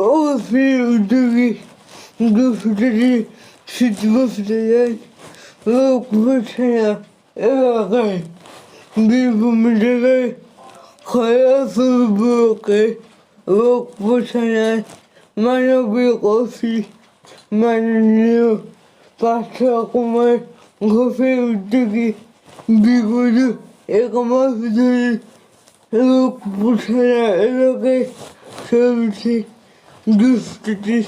অবশ্যই উদ্যোগী দুষ্কৃতি শীতবস্ত্রের লোক বসেনা এলাকায় বীরভূম জেলায় খয়াসুরবুকে লোক বসানায় মানবিক অফিস মাননীয় পার্থ কুমার ঘোষের উদ্যোগে বিগত এক মাস ধরে লোক বসানা এলাকায় চলছে gösteri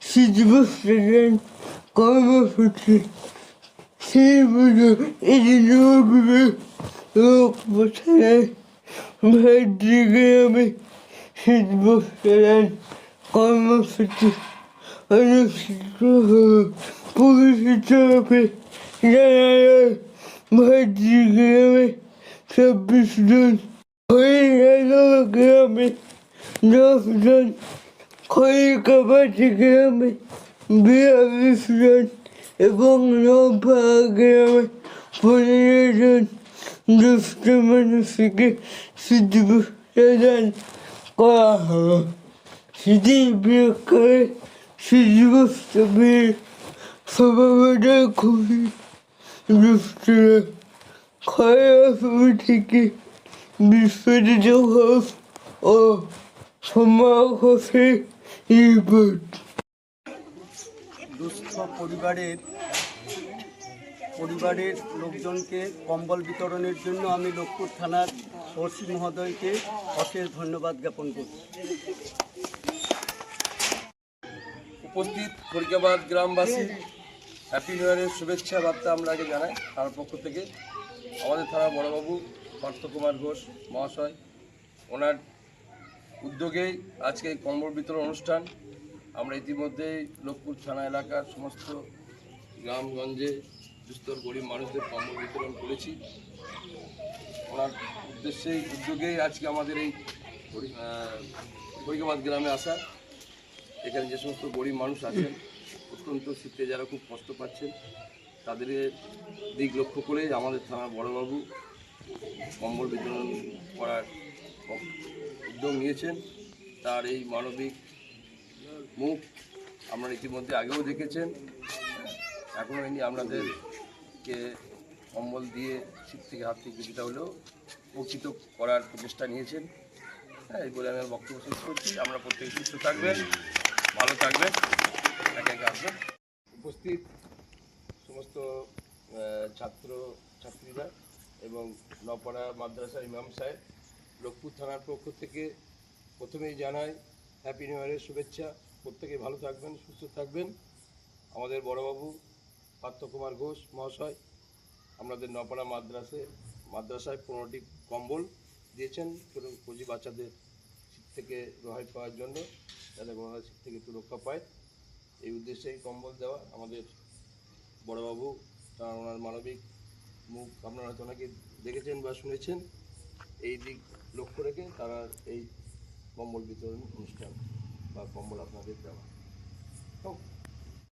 sizmesinden kalmak için sevmeden ediniyor gibi yapmasalar merdivenimi sizmesinden kalmak için anlaşılıyor. Polisi tarafı yarayan merdivenimi çarpıştın. Hayır, helal kıyamet. Ne yapacaksın? খড়িকাপাটি গ্রামে বিয়াল্লিশ জন এবং নৌপাড়া গ্রামে পনেরো জন দুষ্ট মানুষকে সিদ্ধ প্রদান করা হলো। বিয়োগ করে শীতবস্ত্রের সভাপতি খুবই দুষ্টরা খয়াপুর থেকে বিস্ফোরিত হোক ও রিপোর্ট দুস্থ পরিবারের পরিবারের লোকজনকে কম্বল বিতরণের জন্য আমি লোকপুর থানার ওসি মহোদয়কে অশেষ ধন্যবাদ জ্ঞাপন করছি। উপস্থিত ফরিকাবাদ গ্রামবাসী হ্যাপি নিউ ইয়ারের শুভেচ্ছা বার্তা আমরা আগে জানাই তার পক্ষ থেকে। আমাদের থানার বড়বাবু পার্থ কুমার ঘোষ মহাশয় ওনার উদ্যোগেই আজকে কম্বল বিতরণ অনুষ্ঠান। আমরা ইতিমধ্যেই লোকপুর থানা এলাকার সমস্ত গ্রামগঞ্জে দুস্তর গরিব মানুষদের কম্বল বিতরণ করেছি। ওনার উদ্দেশ্যেই, উদ্যোগেই আজকে আমাদের এই হরি- গ্রামে আসা। এখানে যে সমস্ত গরিব মানুষ আছেন, অত্যন্ত শীতে যারা খুব কষ্ট পাচ্ছেন তাদের দিক লক্ষ্য করে আমাদের থানার বড়বাবু কম্বল বিতরণ করার উদ্যোগ নিয়েছেন। তার এই মানবিক মুখ আপনারা ইতিমধ্যে আগেও দেখেছেন। এখনও ইনি আপনাদেরকে কম্বল দিয়ে শীত থেকে হাত থেকে কিছুটা হলেও উপকৃত করার প্রচেষ্টা নিয়েছেন। হ্যাঁ এই বলে আমি বক্তব্য শেষ করছি। আমরা প্রত্যেকে সুস্থ থাকবেন, ভালো থাকবেন। একে আসবেন। উপস্থিত সমস্ত ছাত্র, ছাত্রীরা এবং নপাড়া মাদ্রাসার ইমাম সাহেব লোকপুর থানার পক্ষ থেকে প্রথমেই জানাই হ্যাপি নিউ ইয়ারের শুভেচ্ছা। প্রত্যেকে ভালো থাকবেন, সুস্থ থাকবেন। আমাদের বড়বাবু পার্থ কুমার ঘোষ মহাশয়, আমাদের নপাড়া মাদ্রাসে, মাদ্রাসায় পনেরোটি কম্বল দিয়েছেন ছোটো পুঁজি বাচ্চাদের শীত থেকে রেহাই পাওয়ার জন্য, যাতে ওনারা শীত থেকে একটু রক্ষা পায়। এই উদ্দেশ্যেই কম্বল দেওয়া। আমাদের বড়বাবু, তার ওনার মানবিক মুখ আপনারা হয়তো অনেকে দেখেছেন বা শুনেছেন। এই দিক লক্ষ্য রেখে তারা এই কম্বল বিতরণ অনুষ্ঠান বা কম্বল আপনাদের দেওয়া। তো